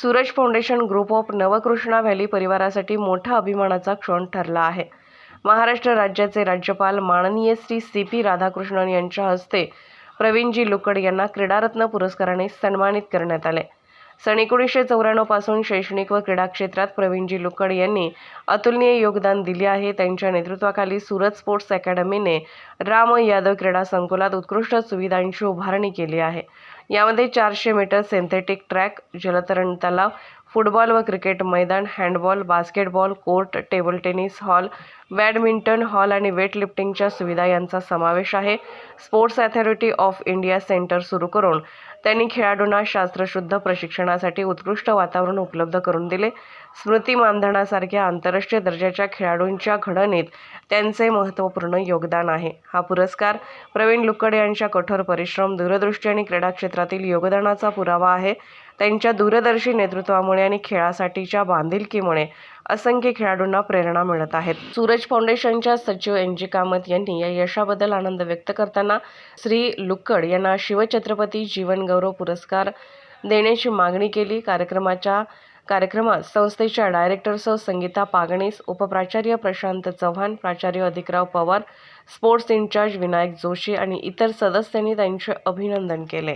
Suraj foundation group of Navkrishna valley परिवारासाठी मोठा अभिमानाचा क्षण ठरला आहे. महाराष्ट्र राज्याचे राज्यपाल माननीय श्री सी पी राधाकृष्णन यांच्या हस्ते प्रवीणजी लुकड यांना क्रीडारत्न पुरस्काराने सन्मानित करण्यात आले. सन एकोणीसशे चौऱ्याण्णवपासून शैक्षणिक व क्रीडा क्षेत्रात प्रवीणजी लुकड यांनी अतुलनीय योगदान दिले आहे. त्यांच्या नेतृत्वाखाली सुरत स्पोर्ट्स अकॅडमीने राम यादव क्रीडा संकुलात उत्कृष्ट सुविधांची उभारणी केली आहे. यामध्ये चारशे मीटर सिंथेटिक ट्रॅक जलतरण तलाव फुटबॉल व क्रिकेट मैदान handball basketball court table tennis hall badminton hall आणि वेटलिफ्टिंगच्या सुविधा यांचा समावेश आहे. Sports authority of India centre सुरू करून त्यांनी खेळाडूंना शास्त्रशुद्ध प्रशिक्षणासाठी उत्कृष्ट वातावरण उपलब्ध करून दिले. स्मृती मानधनासारख्या आंतरराष्ट्रीय दर्जाच्या खेळाडूंच्या घडणीत त्यांचे महत्त्वपूर्ण योगदान आहे. हा पुरस्कार प्रवीण लुकड यांच्या कठोर परिश्रम दूरदृष्टी आणि क्रीडा क्षेत्रातील योगदानाचा पुरावा आहे. त्यांच्या दूरदर्शी नेतृत्वामुळे आणि खेळासाठीच्या बांधिलकीमुळे असंख्य खेळाडूंना प्रेरणा मिळत आहेत. सूरज फाउंडेशनच्या सचिव एन जी कामत यांनी या यशाबद्दल आनंद व्यक्त करताना श्री लुक्कड यांना शिवछत्रपती जीवनगौरव पुरस्कार देण्याची मागणी केली. कार्यक्रमाच्या कार्यक्रमात संस्थेच्या डायरेक्टरसह संगीता पागणीस उपप्राचार्य प्रशांत चव्हाण प्राचार्य Adhikrao Pawar sports in charge Vinayak Joshi आणि इतर सदस्यांनी त्यांचे अभिनंदन केले.